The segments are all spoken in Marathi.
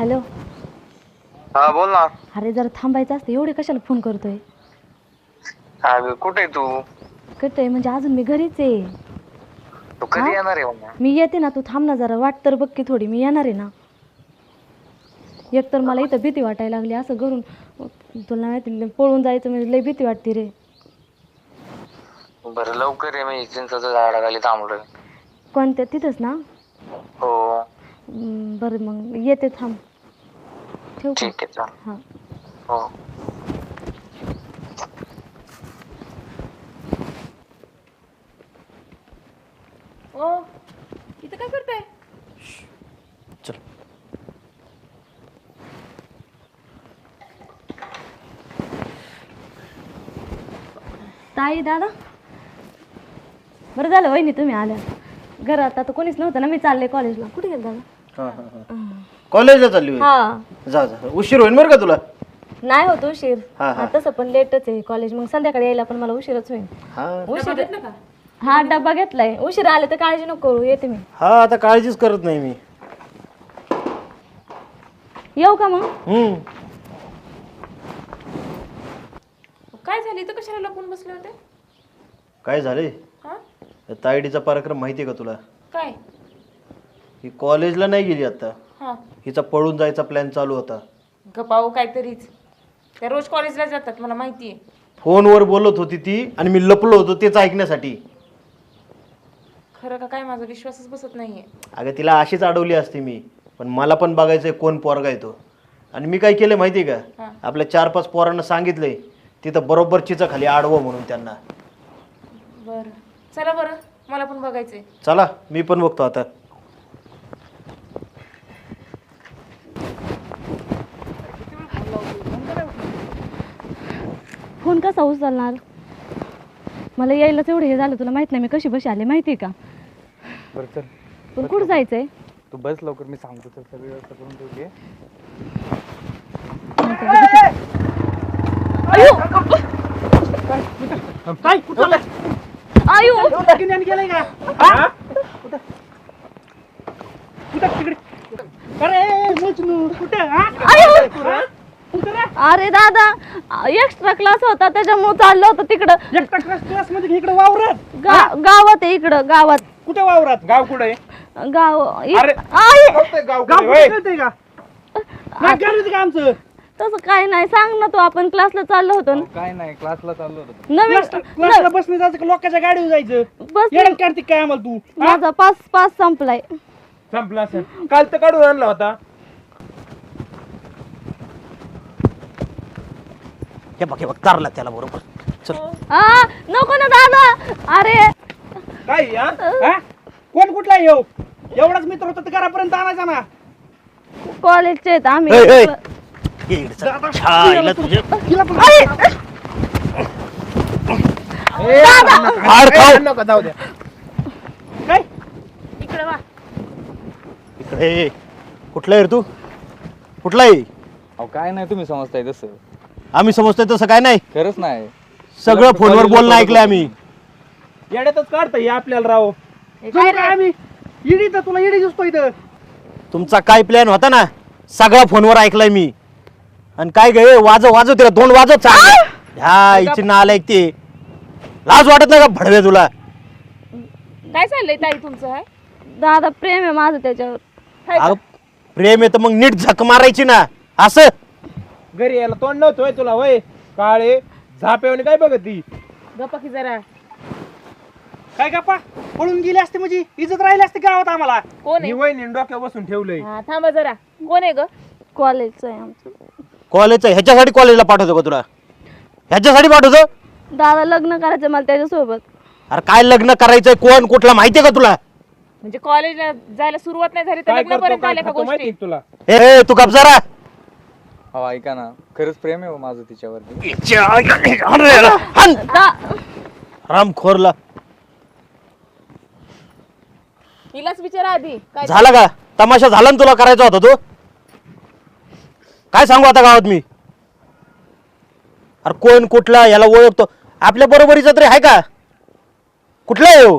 हॅलो. हा बोल ना. अरे जरा थांबायचं असतं. एवढे कशाला फोन करतोय? अगं कुठे आहे तू? कटय म्हणजे अजून मी घरीच आहे. तू कधी येणार आहे मग मी येते ना. तू थांब ना जरा. वाट तर बघ की थोडी. मी येणार आहे ना. एक तर मला इथं भीती वाटायला लागली. असं करून तुला माहिती पळून जायचं म्हणजे लई भीती वाटते रे. बरं लवकर ये. मी चिंचाच्या झाडाखाली थांबलोय. कोणत्या? तिथंच ना? हो. हम्म, बरं मग येते थांब. ठेवू का? ठीक आहे चाल हां. हो. ओ इथं काय करताय? चल. ताई दादा? बरं झालं वहिनी तुम्ही आल्या. घरात आता कोणीच नव्हतं ना मी चालले कॉलेजला कुठे गेलं दादा? कॉलेजला चालली होय? हा. जा जा. उशीर होईल बरं का तुला? नाही होत उशीर. हा, हा. हा, तसं पण लेटच आहे कॉलेज. मग संध्याकाळी यायला पण मला उशीरच होईल हा. उशीर हा डब्बा घेतलाय. उशीर आले तर काळजी नको करू. येते मी. हा आता काळजीच करत नाही मी. येऊ का मग? हम्म. काय झालं? इथं कशाला लपून बसले होते? काय झाले? हा? त्या तायडीचा कार्यक्रम माहिती आहे का तुला? काय? ही कॉलेजला नाही गेली आता. हा. हिचा पळून जायचा प्लॅन चालू होता. गपाओ काहीतरीच. त्या रोज कॉलेजला जातात मला माहिती आहे. फोनवर बोलत होती ती आणि मी लपलो होतो तेच ऐकण्यासाठी. खरं का काय माझा विश्वासच बसत नाहीये. अगं तिला अशीच अडवली असती मी पण मला पण बघायचंय कोण पोरगा येतो आणि मी काय केलं माहिती आहे हा. का आपल्या चार पाच पोरांना सांगितलंय तिथं बरोबर चिचा खाली आडवं म्हणून त्यांना. बरं. चला बरं मला पण बघायचंय. चला मी पण बघतो आता. फोन कसा उचलणार? मला यायलाच एवढं हे झालं तुला माहीत नाही मी कशी बशी आले माहिती आहे का? बरं चल. पण कुठं जायचंय? तू बस लवकर मी सांगतो तर सगळी व्यवस्था करून ठेवली आयु अरे दादा एक्स्ट्रा क्लास होता त्याच्यामुळे चाललो होतं तिकडं. एकटा क्लास क्लासमध्ये इकडे वावरात? गा- गावात आहे इकडं गावात. कुठे वावरात? गाव कुठं गाव इ- अरे. आई! गाव गाव कुठं आहे? कळतंय का? नाही करायचं का आमचं? तसं काय नाही सांग ना तू आपण क्लासला चाललो होतो. ना. काय नाही क्लासला चाललो होतो. नवीन क्लास- क्लासला बसने जायचं का? लोकांच्या गाडीवर जायचं? बस काय आम्हाला तू? माझा पास पास संपलाय. संपला असेल. काल तर काढून आणला होता. हे बघ हे बघ तारला त्याला बरोबर. चल. आ नको ना दादा. अरे. काय हा? हा? कोण कुठला येऊ एवढाच मित्र होता तर घरापर्यंत आणायचा ना. कॉलेजचे आहेत आम्ही. ए, ए. ये इकडे चल. छायला तुझे. तिला पण हाड खाऊ. नका जाऊ द्या. काय? इकडे वा. इकडे ये. कुठला आहे रे तू? कुठला आहे? अहो काय नाही तुम्ही समजताय तसं. आम्ही समजतोय तसं काय नाही. खरंच नाही. सगळं फोनवर बोलणं ऐकलंय आम्ही. येड्यातच काढता ये आपल्याला राव. जाऊ का आम्ही? इडी तर तुला इडी दिसतो इथं. तुमचा काय प्लॅन होता ना? सगळा फोनवर ऐकलाय मी. आणि काय गे वाजव वाजव तिला दोन वाजव चांगले. ह्या इची नाल ऐकते लाज वाटत नाही का भडवे तुला? काय चाललंय ताई तुमचं हाय दादा प्रेम आहे माझं त्याच्यावर. अगं, प्रेम आहे तर मग नीट झक मारायची ना. असं? घरी यायला तोंड नव्हतं होय तुला होय? काळे झापेवणे काय बघत ती? गप्पा की जरा. काय गप्पा? पळून गेली असते म्हणजे? इज्जत राहिली असते गावात आम्हाला. कोण आहे? वहिनी डोक्यावर बसून ठेवलंय. हा थांबा जरा. कोण आहे ग? कॉलेजचं आहे आमचं. कॉलेजचं ह्याच्यासाठी कॉलेजला पाठवतो का तुला? ह्याच्यासाठी पाठवतो? दादा लग्न करायचं मला त्याच्यासोबत. अरे काय लग्न करायचंय? कोण कुठला? माहितीये का तुला? म्हणजे कॉलेजला जायला सुरुवात नाही झाली तर काय करतो लग्नापर्यंत काय आल्या का खातो माहिती गोष्टी तुला? ए तू कब्जारा हो ऐका ना. खरंच प्रेम आहे हो माझं तिच्यावरती. राम खोरला हिलाच विचारा आधी. काय झाला का? तमाशा झाला ना तुला करायचा होता तो? काय सांगू आता गावात मी? अरे कोण कुठला याला ओळखतो? आपल्या बरोबरीचा तरी आहे का? कुठला आहे हो?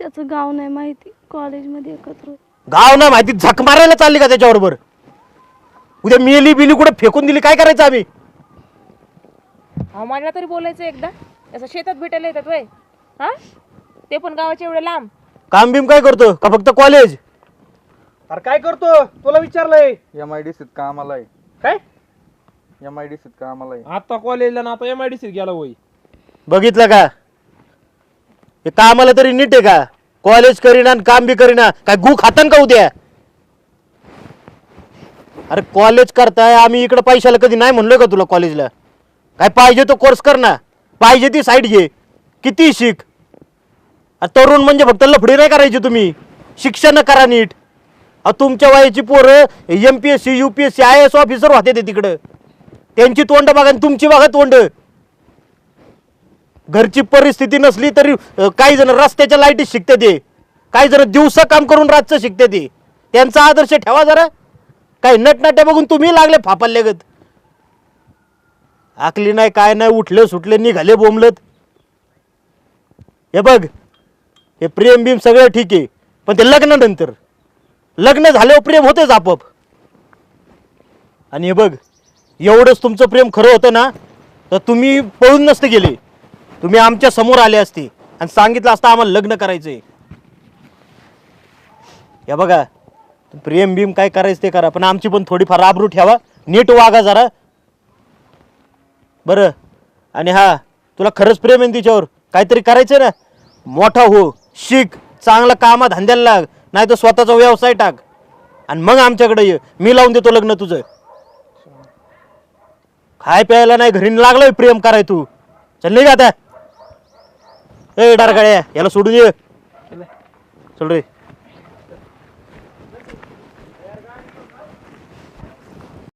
त्याचं गाव नाही माहिती. कॉलेजमध्ये एकत्र होतो. गाव ना माहिती. झक मारायला चालली का त्याच्याबरोबर? उद्या मिली बिली कुठे फेकून दिली? काय करायचं आम्ही? अहो मला तरी बोलायचं एकदा. असं शेतात भेटायला येतात वय हा? ते पण गावाच्या एवढे लांब. काम बिम काय करतो? का फक्त कॉलेज अरे काय करतो? तुला विचारलंय. एम आय डी सीत कामाला आहे. काय? एम आय डी सीत कामाला आहे. आता कॉलेजला ना आता एम आय डी सीत गेला होय. बघितलं का? हे कामाला तरी नीट आहे का? कॉलेज करीना आणि काम बी करीना. काय गु खातन का उद्या? अरे कॉलेज करताय आम्ही इकडे पैशाला कधी नाही म्हणलोय का तुला कॉलेजला काय पाहिजे तो कोर्स कर ना. पाहिजे ती साईड घे. किती शिक. अरे तरुण म्हणजे फक्त लफडी नाही करायची तुम्ही. शिक्षण करा नीट. अ तुमच्या वयाची पोरं M P S C U P S C I S officer होते ते तिकडं. त्यांची तोंड बघा आणि तुमची बघा तोंड. घरची परिस्थिती नसली तरी काही जण रस्त्याच्या लाईटीत शिकते ते. काही जण दिवसा काम करून रातचं शिकते ते. त्यांचा आदर्श ठेवा जरा. काही नटनाट्या बघून तुम्ही लागले फापाल्यागत. आकली नाही काय नाही उठले सुटले निघाले बोंबलत. हे बघ हे प्रेम बिम सगळं ठीक आहे पण ते लग्नानंतर लग्न झाल्यावर प्रेम होतेच आपोआप. आणि हे बघ एवढंच तुमचं प्रेम खरं होतं ना तर तुम्ही पळून नसते गेले. तुम्ही आमच्यासमोर आले असते आणि सांगितलं असतं आम्हाला लग्न करायचंय. या बघा प्रेम बिम काय करायचं ते करा. पण आमची पण थोडीफार आबरू ठेवा. नीट वागा जरा. बरं. आणि हा तुला खरंच प्रेम आहे तिच्यावर? काहीतरी करायचं ना? मोठा हो शिक चांगला कामात धंद्याला लाग नाही तर स्वतःचा व्यवसाय टाक. आणि मग आमच्याकडे ये. मी लावून देतो लग्न तुझं. खाय प्यायला नाही घरी लागलोय प्रेम कराय तू. चल नाही का आता. ए डारगाड्या याला सोडून ये. चल रे.